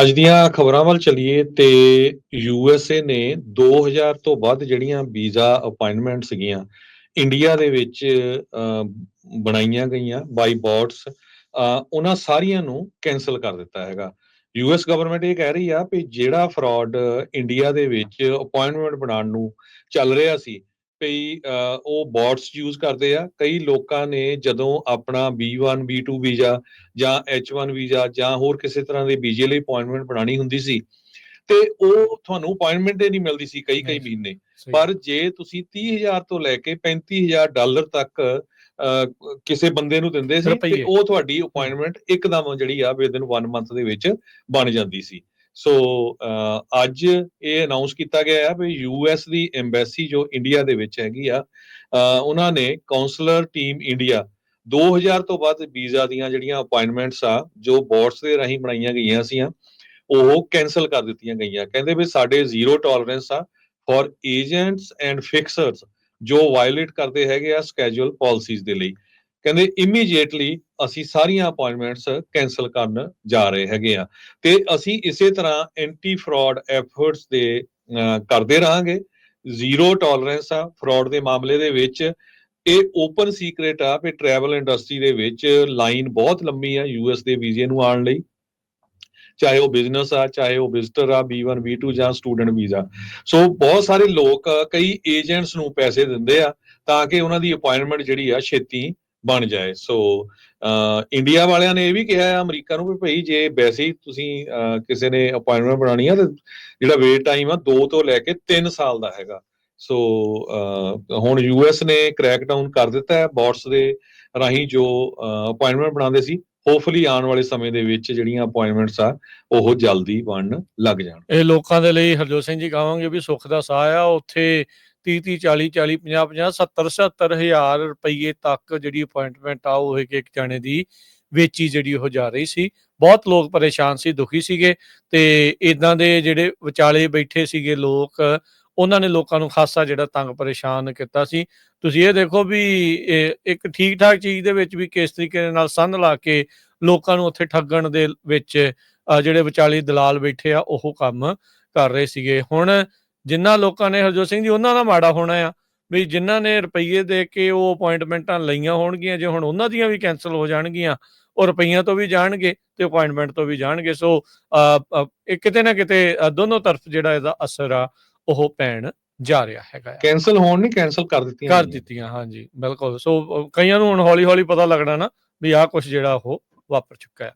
ਅੱਜ ਦੀਆਂ ਖਬਰਾਂ ਵੱਲ ਚਲੀਏ ਤੇ ਯੂ ਐੱਸ ਏ ਨੇ 2000 ਤੋਂ ਵੱਧ ਜਿਹੜੀਆਂ ਵੀਜ਼ਾ ਅਪਾਇੰਟਮੈਂਟ ਸੀਗੀਆਂ ਇੰਡੀਆ ਦੇ ਵਿੱਚ ਬਣਾਈਆਂ ਗਈਆਂ ਬਾਈ ਬੋਟਸ ਉਹਨਾਂ ਸਾਰੀਆਂ ਨੂੰ ਕੈਨਸਲ ਕਰ ਦਿੱਤਾ ਹੈਗਾ। ਯੂ ਯੂਐਸ ਗਵਰਨਮੈਂਟ ਇਹ ਕਹਿ ਰਹੀ ਆ ਵੀ ਜਿਹੜਾ ਫਰਾਡ ਇੰਡੀਆ ਦੇ ਵਿੱਚ ਅਪਾਇੰਟਮੈਂਟ ਬਣਾਉਣ ਨੂੰ ਚੱਲ ਰਿਹਾ ਸੀ ਅ, ਉਹ ਬੋਟਸ ਯੂਜ਼ ਕਰਦੇ ਆ ਕਈ ਲੋਕਾਂ ਨੇ ਜਦੋਂ ਆਪਣਾ B1 B2 ਵੀਜ਼ਾ ਜਾਂ H1 ਵੀਜ਼ਾ ਜਾਂ ਹੋਰ ਕਿਸੇ ਤਰ੍ਹਾਂ ਦੇ ਵੀਜ਼ੇ ਲਈ ਅਪਾਇੰਟਮੈਂਟ ਬਣਾਣੀ ਹੁੰਦੀ ਸੀ ਤੇ ਉਹ ਤੁਹਾਨੂੰ ਅਪਾਇੰਟਮੈਂਟ ਹੀ ਨਹੀਂ ਮਿਲਦੀ ਸੀ ਕਈ ਕਈ। ਮਹੀਨੇ। ਪਰ ਜੇ ਤੁਸੀਂ 30000 ਤੋਂ ਲੈ ਕੇ 35000 ਡਾਲਰ ਤੱਕ ਕਿਸੇ ਬੰਦੇ ਨੂੰ ਦਿੰਦੇ ਸੀ ਤੇ। ਉਹ ਤੁਹਾਡੀ ਅਪਾਇੰਟਮੈਂਟ ਇੱਕਦਮ ਜਿਹੜੀ ਆ ਵਿਦਨ 1 ਮੰਥ ਦੇ ਵਿੱਚ ਬਣ ਜਾਂਦੀ ਸੀ ਸੋ ਅੱਜ ਇਹ ਅਨਾਉਂਸ ਕੀਤਾ ਗਿਆ ਹੈ ਵੀ ਯੂਐਸ ਦੀ ਐਮਬੈਸੀ ਜੋ ਇੰਡੀਆ ਦੇ ਵਿੱਚ ਹੈਗੀ ਆ ਉਹਨਾਂ ਨੇ ਕਾਉਂਸਲਰ ਟੀਮ ਇੰਡੀਆ 2000 ਤੋਂ ਵੱਧ ਵੀਜ਼ਾ ਦੀਆਂ ਜਿਹੜੀਆਂ ਅਪਾਇੰਟਮੈਂਟਸ ਆ, ਜੋ ਬੋਰਡਸ ਦੇ ਰਾਹੀਂ ਬਣਾਈਆਂ ਗਈਆਂ ਸੀਆਂ, ਉਹ ਕੈਨਸਲ ਕਰ ਦਿੱਤੀਆਂ ਗਈਆਂ। ਕਹਿੰਦੇ ਵੀ ਸਾਡੇ ਜ਼ੀਰੋ ਟੋਲਰੈਂਸ ਆ ਫॉर ਏਜੰਟਸ ਐਂਡ ਫਿਕਸਰਸ ਜੋ ਵਾਇਲੇਟ ਕਰਦੇ ਹੈਗੇ ਆ ਸਕੇਜੂਅਲ ਪਾਲਿਸੀਜ਼ ਦੇ ਲਈ। ਕਹਿੰਦੇ ਇਮੀਡੀਏਟਲੀ ਅਸੀਂ ਸਾਰੀਆਂ ਅਪਾਇੰਟਮੈਂਟਸ ਕੈਨਸਲ ਕਰਨ ਜਾ ਰਹੇ ਹੈਗੇ ਆ ਤੇ ਅਸੀਂ ਇਸੇ ਤਰ੍ਹਾਂ ਐਂਟੀ ਫਰਾਡ ਐਫਰਟਸ ਦੇ ਕਰਦੇ ਰਹਾਂਗੇ। ਜ਼ੀਰੋ ਟੋਲਰੈਂਸ ਆ ਫਰਾਡ ਦੇ ਮਾਮਲੇ ਦੇ ਵਿੱਚ। ਇਹ ਓਪਨ ਸੀਕ੍ਰੇਟ ਆ ਵੀ ਟਰੈਵਲ ਇੰਡਸਟਰੀ ਦੇ ਵਿੱਚ ਲਾਈਨ ਬਹੁਤ ਲੰਮੀ ਆ ਯੂਐਸ ਦੇ ਵੀਜ਼ੇ ਨੂੰ ਆਉਣ ਲਈ। ਚਾਹੇ ਉਹ ਬਿਜ਼ਨਸ ਆ, ਚਾਹੇ ਉਹ ਵਿਜ਼ਟਰ ਆ B1 B2 ਜਾਂ ਸਟੂਡੈਂਟ ਵੀਜ਼ਾ। ਸੋ ਬਹੁਤ ਸਾਰੇ ਲੋਕ ਕਈ ਏਜੰਟਸ ਨੂੰ ਪੈਸੇ ਦਿੰਦੇ ਆ ਤਾਂ ਕਿ ਉਹਨਾਂ ਦੀ ਅਪਾਇੰਟਮੈਂਟ ਜਿਹੜੀ ਆ ਛੇਤੀ ਬਣ ਜਾਏ। ਸੋ ਇੰਡੀਆ ਵਾਲਿਆਂ ਨੇ ਇਹ ਵੀ ਕਿਹਾ ਆ ਅਮਰੀਕਾ ਨੂੰ ਵੀ ਭਈ ਜੇ ਵੈਸੇ ਹੀ ਤੁਸੀਂ ਕਿਸੇ ਨੇ ਅਪਾਇੰਟਮੈਂਟ ਬਣਾਣੀ ਆ, ਤੇ ਜਿਹੜਾ ਵੇਟ ਟਾਈਮ ਆ 2 ਤੋਂ ਲੈ ਕੇ 3 ਸਾਲ ਦਾ ਹੈਗਾ। ਸੋ ਹੁਣ ਯੂਐਸ ਨੇ ਕ੍ਰੈਕ ਕਰ ਦਿੱਤਾ ਹੈ ਬੋਟਸ ਦੇ ਰਾਹੀਂ ਜੋ ਅਪਾਇੰਟਮੈਂਟ ਬਣਾਉਂਦੇ ਸੀ ਹੋਪਫੁਲੀ ਆਉਣ ਵਾਲੇ ਸਮੇਂ ਦੇ ਵਿੱਚ ਜਿਹੜੀਆਂ ਅਪਾਇੰਟਮੈਂਟਸ ਆ, ਉਹ ਜਲਦੀ ਬਣਨ ਲੱਗ ਜਾਣ। ਇਹ ਲੋਕਾਂ ਦੇ ਲਈ ਹਰਜੋਤ ਸਿੰਘ ਜੀ ਕਹਾਂਗੇ ਵੀ ਸੁੱਖ ਦਾ ਸਾਹ ਆ, ਉੱਥੇ 30 30 40 40 50 50 70 70 ਹਜ਼ਾਰ ਰੁਪਏ ਤੱਕ ਜਿਹੜੀ ਅਪਾਇੰਟਮੈਂਟ ਆ, ਉਹ ਇੱਕ ਇੱਕ ਜਾਣੇ ਦੀ ਵੇਚੀ ਜਿਹੜੀ ਉਹ ਜਾ ਰਹੀ ਸੀ। ਬਹੁਤ ਲੋਕ ਪਰੇਸ਼ਾਨ ਸੀ, ਦੁਖੀ ਸੀਗੇ ਤੇ ਇਦਾਂ ਦੇ ਜਿਹੜੇ ਵਿਚਾਲੇ ਬੈਠੇ ਸੀਗੇ ਲੋਕ, ਉਹਨਾਂ ਨੇ ਲੋਕਾਂ ਨੂੰ ਖਾਸਾ ਜਿਹੜਾ ਤੰਗ ਪਰੇਸ਼ਾਨ ਕੀਤਾ ਸੀ। ਤੁਸੀਂ ਇਹ ਦੇਖੋ ਵੀ ਇੱਕ ਠੀਕ ਠਾਕ ਚੀਜ਼ ਦੇ ਵਿੱਚ ਵੀ ਕਿਸ ਤਰੀਕੇ ਦੇ ਨਾਲ ਸੰਧ ਲਾ ਕੇ ਲੋਕਾਂ ਨੂੰ ਉੱਥੇ ਠੱਗਣ ਦੇ ਵਿੱਚ ਜਿਹੜੇ ਵਿਚਾਲੇ ਦਲਾਲ ਬੈਠੇ ਆ, ਉਹ ਕੰਮ ਕਰ ਰਹੇ ਸੀਗੇ। ਹੁਣ ਜਿਨ੍ਹਾਂ ਲੋਕਾਂ ਨੇ ਹਰਜੋਤ ਸਿੰਘ ਜੀ ਉਹਨਾਂ ਦਾ ਮਾੜਾ ਹੋਣਾ ਆ ਵੀ ਜਿਨ੍ਹਾਂ ਨੇ ਰੁਪਈਏ ਦੇ ਕੇ ਉਹ ਅਪਾਇੰਟਮੈਂਟਾਂ ਲਈਆਂ ਹੋਣਗੀਆਂ ਜੇ ਹੁਣ ਉਹਨਾਂ ਦੀਆਂ ਵੀ ਕੈਨਸਲ ਹੋ ਜਾਣਗੀਆਂ ਉਹ ਰੁਪਈਆਂ ਤੋਂ ਵੀ ਜਾਣਗੇ ਤੇ ਅਪਾਇੰਟਮੈਂਟ ਤੋਂ ਵੀ ਜਾਣਗੇ ਸੋ ਇਹ ਕਿਤੇ ਨਾ ਕਿਤੇ ਦੋਨੋਂ ਤਰਫ ਜਿਹੜਾ ਇਹਦਾ ਅਸਰ ਆ ਉਹ ਪੈਣ ਜਾ ਰਿਹਾ ਹੈਗਾ। ਕੈਨਸਲ ਹੋਣ ਨਹੀਂ ਕੈਨਸਲ ਕਰ ਦਿੱਤੀਆਂ ਕਰ। ਦਿੱਤੀਆਂ ਹਾਂਜੀ ਬਿਲਕੁਲ ਸੋ ਕਈਆਂ ਨੂੰ ਹੁਣ ਹੌਲੀ ਹੌਲੀ ਪਤਾ ਲੱਗਣਾ ਨਾ ਵੀ ਆਹ ਕੁਝ ਜਿਹੜਾ ਉਹ ਵਾਪਰ ਚੁੱਕਾ ਹੈ